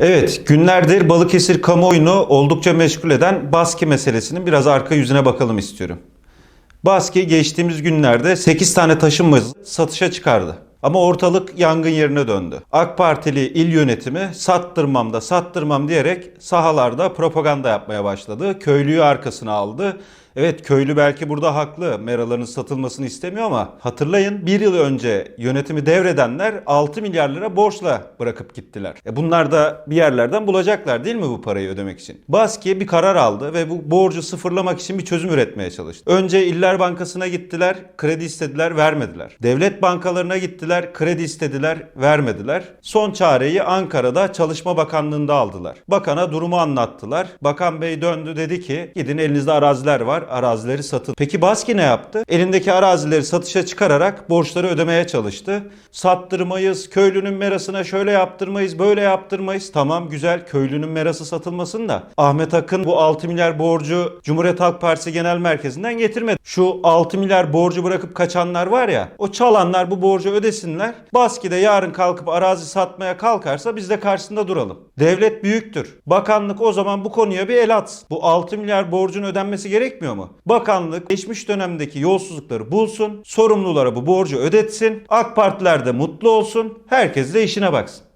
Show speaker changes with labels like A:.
A: Evet, günlerdir Balıkesir kamuoyunu oldukça meşgul eden Baski meselesinin biraz arka yüzüne bakalım istiyorum. Baski geçtiğimiz günlerde 8 tane taşınmaz satışa çıkardı. Ama ortalık yangın yerine döndü. AK Partili il yönetimi sattırmam da sattırmam diyerek sahalarda propaganda yapmaya başladı. Köylüyü arkasına aldı. Evet köylü belki burada haklı. Meraların satılmasını istemiyor ama hatırlayın bir yıl önce yönetimi devredenler 6 milyar lira borçla bırakıp gittiler. E bunlar da bir yerlerden bulacaklar değil mi bu parayı ödemek için? Baski bir karar aldı ve bu borcu sıfırlamak için bir çözüm üretmeye çalıştı. Önce İller Bankası'na gittiler, kredi istediler, vermediler. Devlet bankalarına gittiler, kredi istediler, vermediler. Son çareyi Ankara'da Çalışma Bakanlığı'nda aldılar. Bakana durumu anlattılar. Bakan Bey döndü dedi ki gidin elinizde araziler var, arazileri satın. Peki Baski ne yaptı? Elindeki arazileri satışa çıkararak borçları ödemeye çalıştı. Sattırmayız, köylünün merasına şöyle yaptırmayız, böyle yaptırmayız. Tamam güzel köylünün merası satılmasın da Ahmet Akın bu 6 milyar borcu Cumhuriyet Halk Partisi Genel Merkezi'nden getirmedi. Şu 6 milyar borcu bırakıp kaçanlar var ya o çalanlar bu borcu ödesinler. Baski de yarın kalkıp arazi satmaya kalkarsa biz de karşısında duralım. Devlet büyüktür. Bakanlık o zaman bu konuya bir el atsın. Bu 6 milyar borcun ödenmesi gerekmiyor mu? Bakanlık geçmiş dönemdeki yolsuzlukları bulsun, sorumlulara bu borcu ödetsin, AK Partiler de mutlu olsun, herkes de işine baksın.